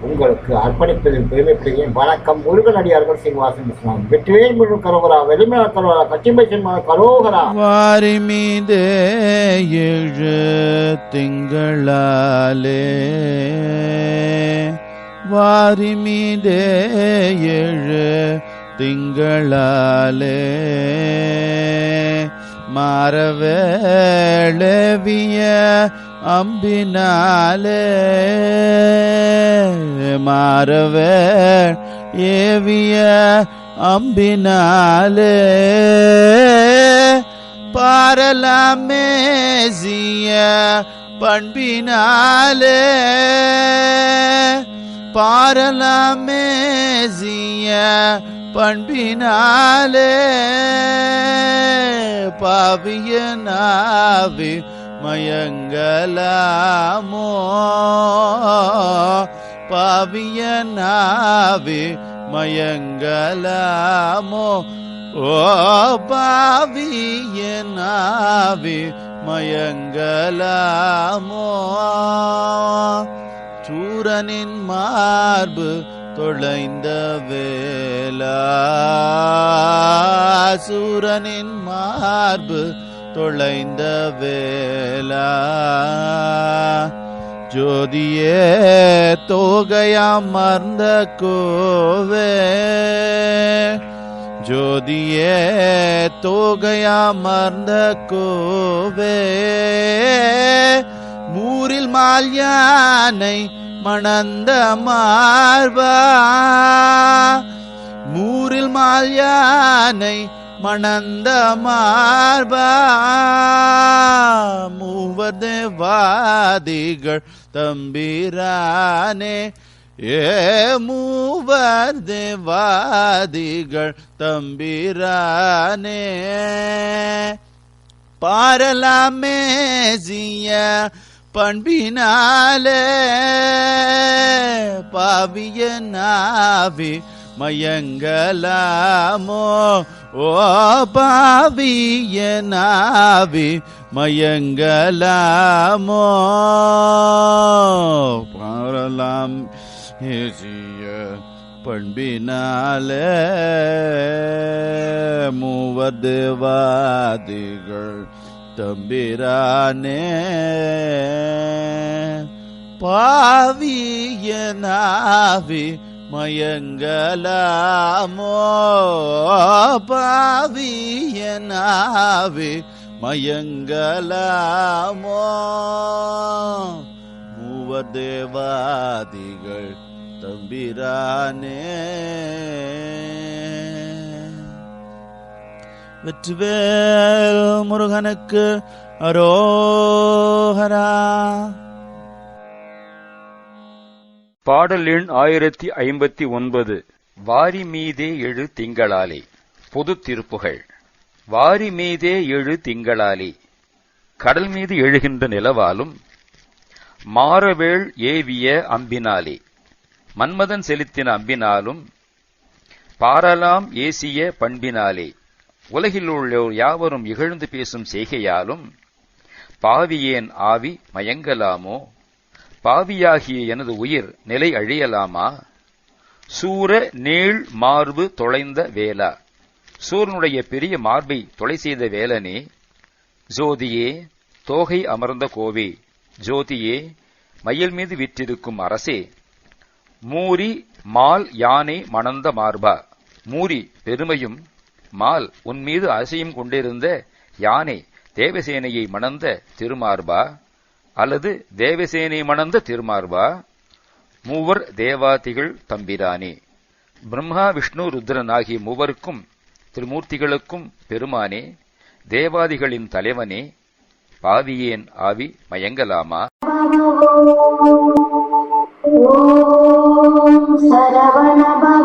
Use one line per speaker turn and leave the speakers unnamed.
உங்களுக்கு அர்ப்பணிப்பதில் பெருமைப்படுகிறேன் வணக்கம். முருகனடியார்கள் சீனிவாசன் இஸ்லாம் வெற்றிவேல் முழு கரோகரா வெளிமல கரோகரா கச்சிம்பை சின்மா கரோகரா.
வாரி மீது ஏழு திங்களாலே. வாரி மீதே ஏழு திங்களாலே. மாறவேளவிய அம்பினாலே மாறவே ஏவிய அம்பினாலே பாரலாமேசிய பண்பினாலே பாரலமேசிய பண்பினாலே பாவிய நாவி மயங்கலாமோ பாவிய நாவி மயங்கலாமோ ஓ பாவிய நாவி மயங்கலாமோ. சூரனின் மார்பு தொலைந்த வேலா சூரனின் மார்பு தொலைந்த வேலா ஜோதியே தோகையமர்ந்த கோவே. ஜோதியே தோகையமர்ந்த கோவே. மால் யானை மணந்த மார்பா. மூரில் மால் யானை மணந்த மார்பா. மூவர் தேவாதிகள் தம்பிரானே. ஏ மூவர் தேவாதிகள் தம்பிரானே. பாரலாமே ஜிய பண்பினாலே பாவிய நாவி மயங்கலாமோ? ஓ பாவிய நாவி மயங்கலாமோ? பாரலாம் ஏசிய பண்பினாலே மூவதுவாதிகள் தம்பிரானே பாவியனாவி மயங்கலாமோ. பாவியனாவி மயங்கலாமோ. மூவர் தேவாதிகள் தம்பிரானே. வெற்றிவேல் முருகனுக்கு அரோஹரா
பாடல் எண் ஆயிரத்தி ஐம்பத்தி ஒன்பது வாரி மீதே எழு திங்களாலே. பொது திருப்புகள். வாரி மீதே எழு திங்களாலே. கடல் மீது எழுகின்ற நிலவாலும் மாறவேள் ஏவிய அம்பினாலே. மன்மதன் செலுத்தின அம்பினாலும் பாரலாம் ஏசிய பண்பினாலே. உலகில் உள்ளோர் யாவரும் இகழ்ந்து பேசும் செய்கையாலும் பாவியேன் ஆவி மயங்கலாமோ? பாவியாகிய எனது உயிர் நிலை அழியலாமா? சூர நீள் மார்பு தொலைந்த வேலா சூரனுடைய பெரிய மார்பை தொலை செய்த வேலனே ஜோதியே தோகை அமர்ந்த கோவே ஜோதியே மயில் மீது விற்றிருக்கும் அரசே மூரி மால் யானை மணந்த மார்பா. மூரி பெருமையும் மால் உன் மீது அசையும் கொண்டிருந்த யானை தேவசேனையை மணந்த திருமார்பா? அல்லது தேவசேனை மணந்த திருமார்பா? மூவர் தேவாதிகள் தம்பிரானே. பிரம்மா விஷ்ணு ருத்ரன் ஆகிய மூவருக்கும் திருமூர்த்திகளுக்கும் பெருமானே தேவாதிகளின் தலைவனே பாவியேன் ஆவி மயங்கலாமா?
சரவணபா